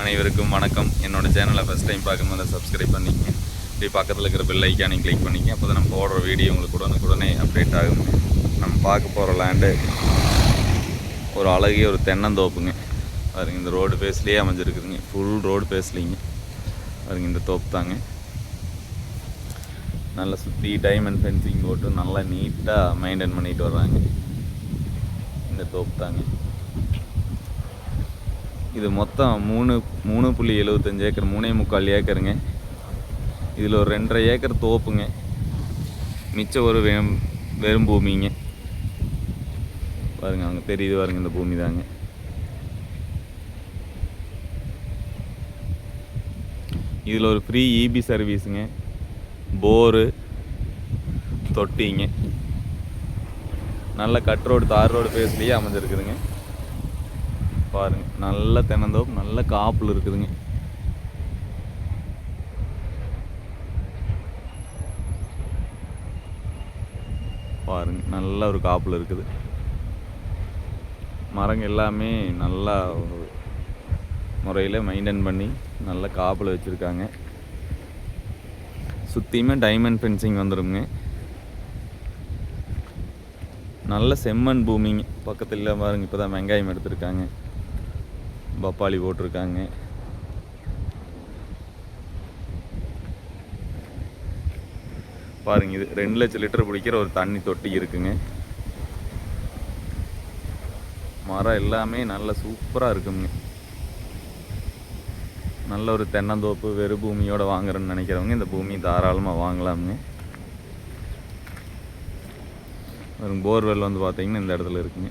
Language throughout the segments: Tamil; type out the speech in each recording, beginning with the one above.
அனைவருக்கும் வணக்கம். என்னோடய சேனலை ஃபஸ்ட் டைம் பார்க்கும்போது சப்ஸ்கிரைப் பண்ணிக்கங்க. இப்படி பக்கத்தில் இருக்கிற பெல் ஐக்கானையும் கிளிக் பண்ணிக்க அப்போ தான் நம்ம போடுற வீடியோ உங்களுக்கு உடனுக்குடனே அப்டேட் ஆகும் நம்ம பார்க்க போகிற லேண்டு ஒரு அழகிய ஒரு தென்னந்தோப்புங்க. பாருங்க இந்த ரோடு பேஸ்லேயே அமைஞ்சிருக்குதுங்க. ஃபுல் ரோடு பேஸ்லிங்க பாருங்க இந்த தோப்பு தாங்க. நல்லா சுற்றி டைமண்ட் ஃபென்சிங் போட்டு நல்லா நீட்டாக மெயின்டைன் பண்ணிட்டு வர்றாங்க. இந்த தோப்பு தாங்க. இது மொத்தம் மூணு மூணு புள்ளி எழுபத்தஞ்சு ஏக்கர் மூணே முக்கால் ஏக்கருங்க. இதில் ஒரு ரெண்டரை ஏக்கர் தோப்புங்க. மிச்சம் ஒரு வெறும் வெறும் பூமிங்க. பாருங்க அங்கே தெரியுது பாருங்க இந்த பூமி தாங்க. இதில் ஒரு ஃப்ரீ இபி சர்வீஸுங்க போரு தொட்டிங்க. நல்ல கட் ரோடு தார் ரோடு பேஸ்லேயே அமைஞ்சிருக்குதுங்க. பாருங்க நல்ல தென்னந்தோப்பு நல்ல காப்பில் இருக்குதுங்க. பாருங்க நல்ல ஒரு காப்பில் இருக்குது. மரங்க எல்லாமே நல்லா முறையில் மெயின்டைன் பண்ணி நல்ல காப்பில் வச்சுருக்காங்க. சுற்றியுமே டைமண்ட் ஃபென்சிங் வந்துடுங்க நல்ல செம்மண் பூமிங்க. பக்கத்தில் பாருங்க இப்போ தான் வெங்காயம் எடுத்திருக்காங்க. பப்பாளி போட்டிருக்காங்க. பாருங்க இது ரெண்டு லட்சம் லிட்டர் பிடிக்கிற ஒரு தண்ணி தொட்டி இருக்குங்க. மரம் எல்லாமே நல்ல சூப்பராக இருக்குங்க. நல்ல ஒரு தென்னந்தோப்பு வெறு பூமியோடு வாங்குறேன்னு நினைக்கிறவங்க இந்த பூமி தாராளமாக வாங்கலாமுங்க. போர்வெல் வந்து பார்த்தீங்கன்னா இந்த இடத்துல இருக்குங்க.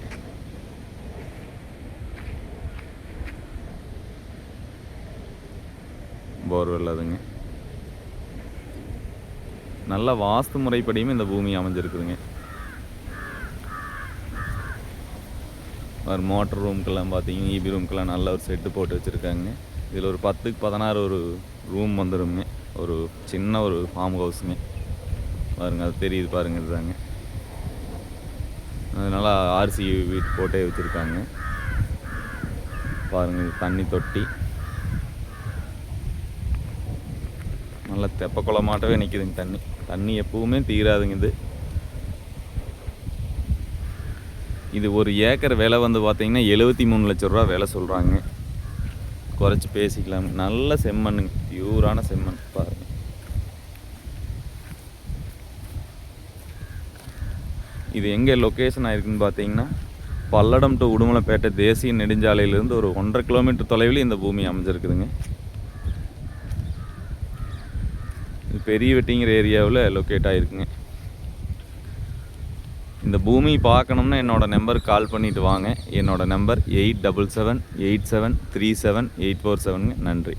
போர்வெல் அதுங்க நல்ல வாஸ்து முறைப்படியும் இந்த பூமி அமைஞ்சிருக்குதுங்க. ஒரு மோட்டர் ரூம்க்கெல்லாம் பார்த்தீங்கன்னா இபி ரூம்க்கெல்லாம் நல்ல ஒரு செட்டு போட்டு வச்சுருக்காங்க. இதில் ஒரு பத்துக்கு பதினாறு ஒரு ரூம் வந்துடுங்க ஒரு சின்ன ஒரு ஃபார்ம் ஹவுஸுங்க பாருங்க அது தெரியுது பாருங்க இதுதாங்க. அதனால் ஆர்சி வீட்டு போட்டே வச்சுருக்காங்க. பாருங்கள் தண்ணி தொட்டி. நல்ல தெப்ப குளமாட்டவே நிற்குதுங்க தண்ணி. தண்ணி எப்பவுமே தீராதுங்க இது. இது ஒரு ஏக்கர் விலை வந்து பார்த்தீங்கன்னா எழுபத்தி மூணு லட்ச ரூபா விலை சொல்கிறாங்க குறைச்சி பேசிக்கலாம். நல்ல செம்மண்ணுங்க. பியூரான செம்மண் பாருங்க. இது எங்கே லொக்கேஷன் ஆயிருக்குன்னு பார்த்தீங்கன்னா பல்லடம் டு உடுமலைப்பேட்டை தேசிய நெடுஞ்சாலையிலேருந்து ஒரு ஒன்றரை கிலோமீட்டர் தொலைவில் இந்த பூமி அமைஞ்சிருக்குதுங்க இது பெரிய வெட்டிங்கிற ஏரியாவில் லொக்கேட் ஆகிருக்குங்க இந்த பூமி பார்க்கணும்னா என்னோடய நம்பருக்கு கால் பண்ணிவிட்டு வாங்க. என்னோடய number eight double seven eight seven three seven eight four செவனுங்க நன்றி.